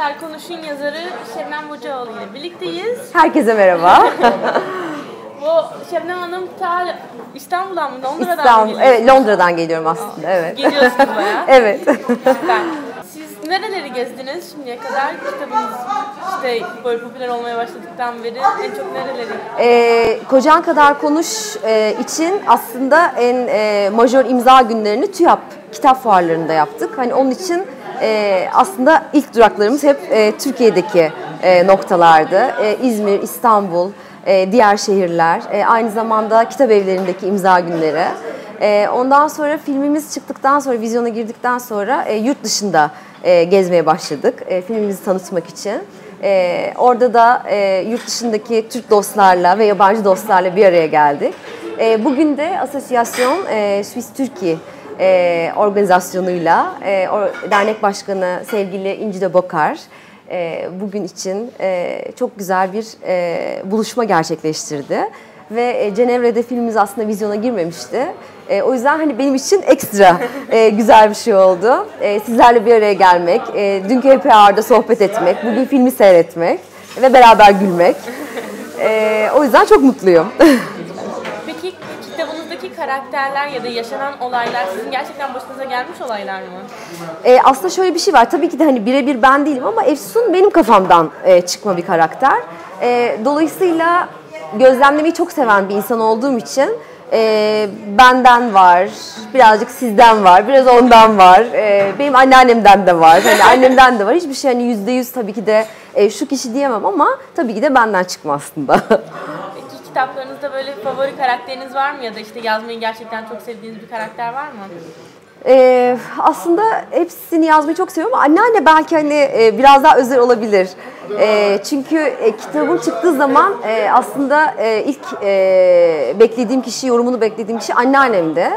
Kadar Konuş'un yazarı Şebnem Hocaoğlu ile birlikteyiz. Herkese merhaba. Bu Şebnem Hanım ta İstanbul'dan mı Londra'dan İstanbul, mı evet Londra'dan geliyorum aslında, evet. Geliyorsunuz bayağı. evet. Süper. Siz nereleri gezdiniz şimdiye kadar? Kitabınız işte böyle popüler olmaya başladıktan beri en çok nereleri? Ee, Kocan Kadar Konuş e, için aslında en e, majör imza günlerini TÜYAP kitap fuarlarında yaptık. Hani onun için e, aslında ilk duraklarımız hep e, Türkiye'deki e, noktalardı. E, İzmir, İstanbul, e, diğer şehirler, e, aynı zamanda kitap evlerindeki imza günleri. E, ondan sonra filmimiz çıktıktan sonra, vizyona girdikten sonra e, yurt dışında e, gezmeye başladık e, filmimizi tanıtmak için. E, orada da e, yurt dışındaki Türk dostlarla ve yabancı dostlarla bir araya geldik. E, bugün de Asosyasyon e, Swiss Türkiye e, organizasyonuyla e, o, dernek başkanı sevgili İnci de Bokar e, bugün için e, çok güzel bir e, buluşma gerçekleştirdi. Ve e, Cenevre'de filmimiz aslında vizyona girmemişti. E, o yüzden hani benim için ekstra e, güzel bir şey oldu. E, sizlerle bir araya gelmek, e, dünkü Hour'da sohbet etmek, bugün filmi seyretmek ve beraber gülmek. E, o yüzden çok mutluyum. Karakterler ya da yaşanan olaylar sizin gerçekten başınıza gelmiş olaylar mı? E, aslında şöyle bir şey var. Tabii ki de hani birebir ben değilim ama Efsun benim kafamdan e, çıkma bir karakter. E, dolayısıyla gözlemlemeyi çok seven bir insan olduğum için e, benden var, birazcık sizden var, biraz ondan var. E, benim anneannemden de var, hani annemden de var. Hiçbir şey hani yüzde yüz tabii ki de e, şu kişi diyemem ama tabii ki de benden çıkma aslında. Kitaplarınızda böyle favori karakteriniz var mı ya da işte yazmayı gerçekten çok sevdiğiniz bir karakter var mı? Ee, aslında hepsini yazmayı çok seviyorum ama anneanne belki hani e, biraz daha özel olabilir. E, çünkü e, kitabım çıktığı zaman e, aslında e, ilk e, beklediğim kişi, yorumunu beklediğim kişi anneannemdi.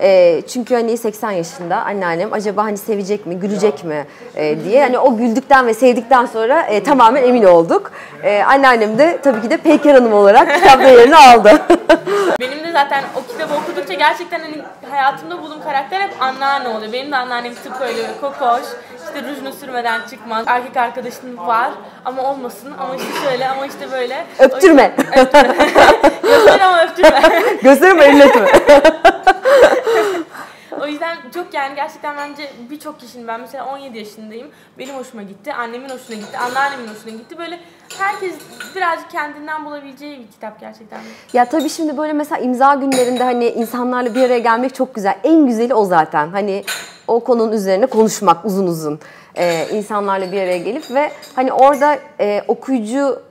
E, çünkü hani 80 yaşında anneannem acaba hani sevecek mi, gülecek mi e, diye hani o güldükten ve sevdikten sonra e, tamamen emin olduk. E, anneannem de tabii ki de Peyker Hanım olarak kitapta yerini aldı. Benim de zaten o kitabı okudukça gerçekten hani hayatımda bulduğum karakter hep anneanne oluyor. Benim de anneannem tıpkı öyle kokoş, işte rujunu sürmeden çıkmaz. Erkek arkadaşım var ama olmasın ama işte şöyle ama işte böyle. Öptürme. Öptürme. Göster ama öptürme. Gösterim elletme. o yüzden çok yani gerçekten bence birçok kişinin ben mesela 17 yaşındayım. Benim hoşuma gitti, annemin hoşuna gitti, anneannemin hoşuna gitti. Böyle herkes birazcık kendinden bulabileceği bir kitap gerçekten. Ya tabii şimdi böyle mesela imza günlerinde hani insanlarla bir araya gelmek çok güzel. En güzeli o zaten. Hani o konunun üzerine konuşmak uzun uzun. Ee, insanlarla bir araya gelip ve hani orada e, okuyucu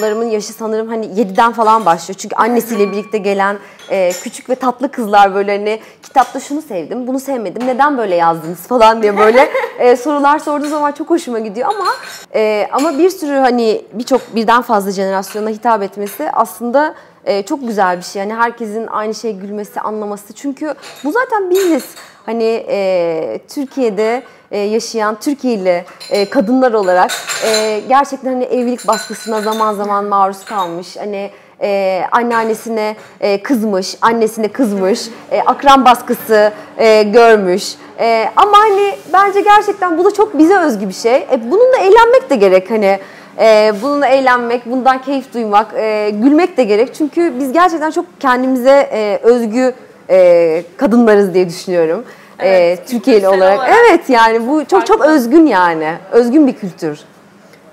larımın yaşı sanırım hani 7'den falan başlıyor. Çünkü annesiyle birlikte gelen e, küçük ve tatlı kızlar böyle hani kitapta şunu sevdim, bunu sevmedim, neden böyle yazdınız falan diye böyle e, sorular sorduğu zaman çok hoşuma gidiyor ama e, ama bir sürü hani birçok birden fazla jenerasyona hitap etmesi aslında e, çok güzel bir şey. Yani herkesin aynı şey gülmesi, anlaması. Çünkü bu zaten biziz. Hani e, Türkiye'de e, yaşayan Türkiye'li e, kadınlar olarak e, gerçekten hani evlilik baskısına zaman zaman maruz kalmış. Hani e, anneannesine e, kızmış, annesine kızmış, e, akran baskısı e, görmüş. E, ama hani bence gerçekten bu da çok bize özgü bir şey. E, bununla eğlenmek de gerek hani. E, bununla eğlenmek, bundan keyif duymak, e, gülmek de gerek. Çünkü biz gerçekten çok kendimize e, özgü e, kadınlarız diye düşünüyorum. Evet, e, Türkiye'li olarak. olarak. Evet yani bu çok çok özgün yani. Özgün bir kültür.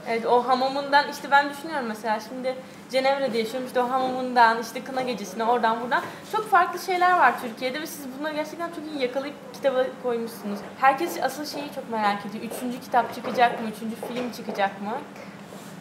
Evet o hamamından işte ben düşünüyorum mesela şimdi Cenevre'de yaşıyorum işte o hamamından işte kına gecesine oradan buradan çok farklı şeyler var Türkiye'de ve siz bunları gerçekten çok iyi yakalayıp kitaba koymuşsunuz. Herkes asıl şeyi çok merak ediyor. Üçüncü kitap çıkacak mı? Üçüncü film çıkacak mı?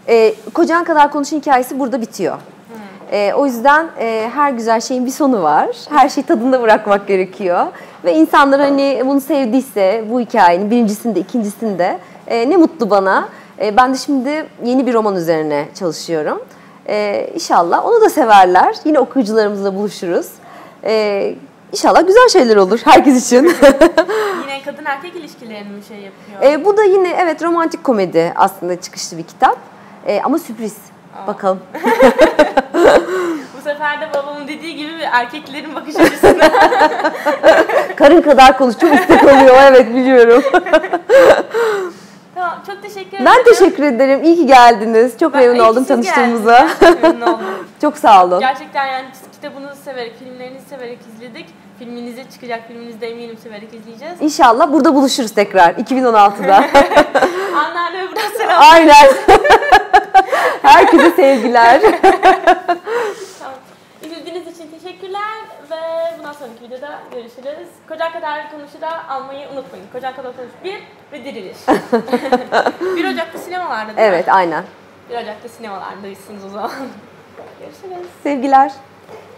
E, Kocan kadar konuşun hikayesi burada bitiyor. Hmm. E, o yüzden e, her güzel şeyin bir sonu var. Her şeyi tadında bırakmak gerekiyor. Ve insanlar hani bunu sevdiyse bu hikayenin birincisinde, ikincisinde e, ne mutlu bana. E, ben de şimdi yeni bir roman üzerine çalışıyorum. E, inşallah onu da severler. Yine okuyucularımızla buluşuruz. E, İnşallah güzel şeyler olur herkes için. yine kadın erkek ilişkilerini mi şey yapıyor? E, bu da yine evet romantik komedi aslında çıkışlı bir kitap. E, ama sürpriz. Aa. Bakalım. Bu sefer de babamın dediği gibi erkeklerin bakış açısına. Karın kadar konuş. Çok istek oluyor. Evet biliyorum. tamam çok teşekkür ederim. Ben teşekkür ederim. İyi ki geldiniz. Çok Ben- memnun oldum tanıştığımıza. çok memnun oldum. Çok sağ olun. Gerçekten yani kitabınızı severek, filmlerinizi severek izledik. Filminize çıkacak filminizi de eminim severek izleyeceğiz. İnşallah burada buluşuruz tekrar 2016'da. Anneanne buradan selam. Aynen. Herkese sevgiler. Tamam. İzlediğiniz için teşekkürler ve bundan sonraki videoda görüşürüz. Kocan kadar konuşu da almayı unutmayın. Kocan kadar konuş 1 ve diriliş. 1 Ocak'ta sinemalarda değil Evet mi? aynen. 1 Ocak'ta sinemalardayısınız o zaman. Görüşürüz. Sevgiler.